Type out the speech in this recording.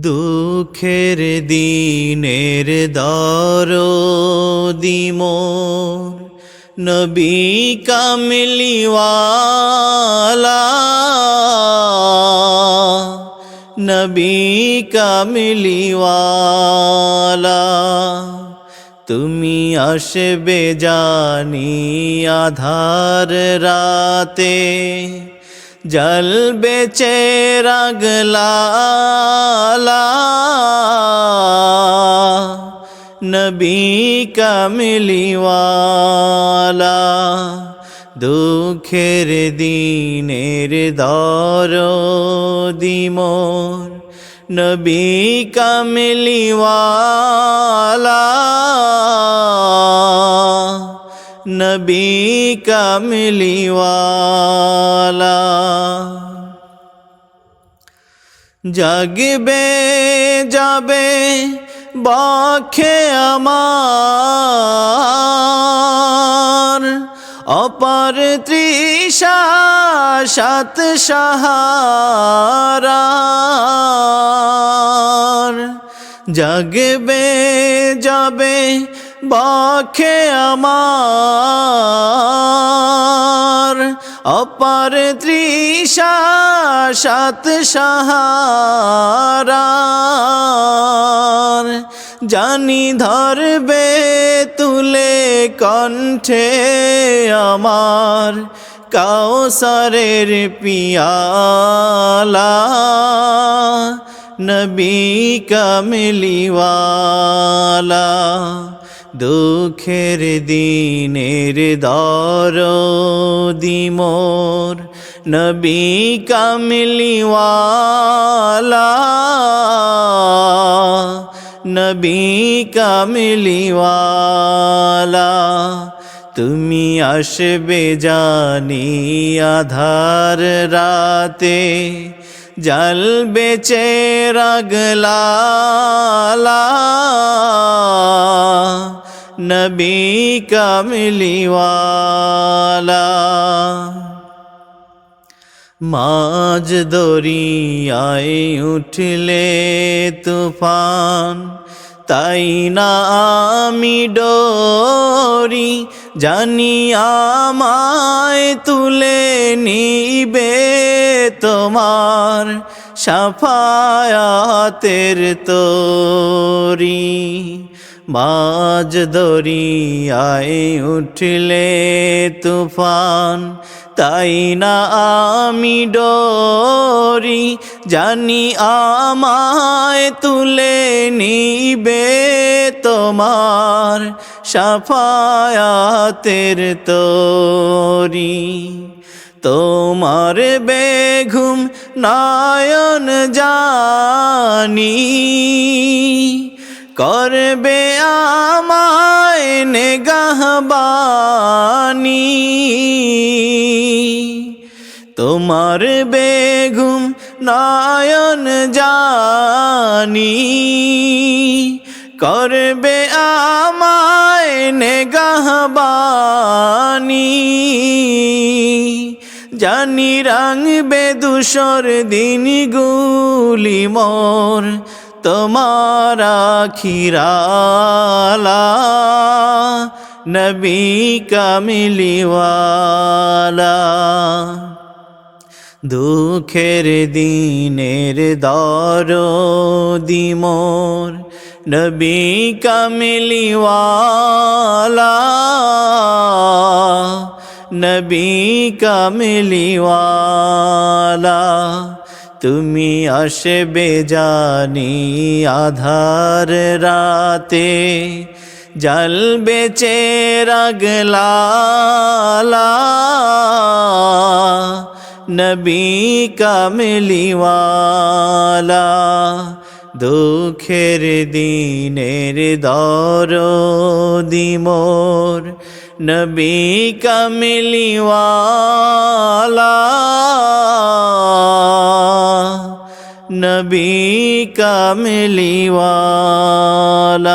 দুঃখের দিনের দর দিমোর নবী কামলিওয়ালা। নবী কামলিওয়ালা। তুমি আসবে জানি আধার রাতে। জলবে চেরাগলা নবী কামলিওয়ালা দুঃখের দিনের দর দিমোর নবী কামলিওয়ালা নবী কামলিওয়ালা জাগবে যাবে বখে আমার। অপর তৃষা সাত সাহারার জাগবে যাবে বখে আমার, অপর তৃষা, সাত সাহারার। জানি ধরবে তুলে কণ্ঠে আমার কাউসারের পিয়ালা। নবী কামলিওয়ালা। দুঃখের দিনের দর দিমোর নবী কামলিওয়ালা নবী কামলিওয়ালা, তুমি আসবে জানি আধার রাতে জলবে চেরাগলা নবী কামলিওয়ালা। মাঝ দরিয়ায় উঠলে তুফান, তাই না আমি ডরি, জানি আমায় তুলে নিবে তোমার সাফায়াতের তোরি। মাঝ দরিয়ায় উঠলে তুফান, তাই না আমি ডরি? জানি আমায় তুলে নিবে তোমার সাফায়াতের তোরি। তোমার বেঘুম নয়ন জানি করবে আমায় নেগাহবানি। তোমার বেঘুম নয়ন জানি। করবে আমায় নেগাহবানি। জানি রাঙবে দুসর দিন গুলি মোর। তোমার খিরালা নবী কামিলিওয়ালা। দুঃখের দিনের দর দিমোর নবী কামিলিওয়ালা। নবী কামিলিওয়ালা। তুমি আসবে জানি আধার রাতে। জলবে চেরাগলা নবী কামলিওয়ালা, দুঃখের দিনের দর দিমোর নবী কামলিওয়ালা কামলিওয়ালা।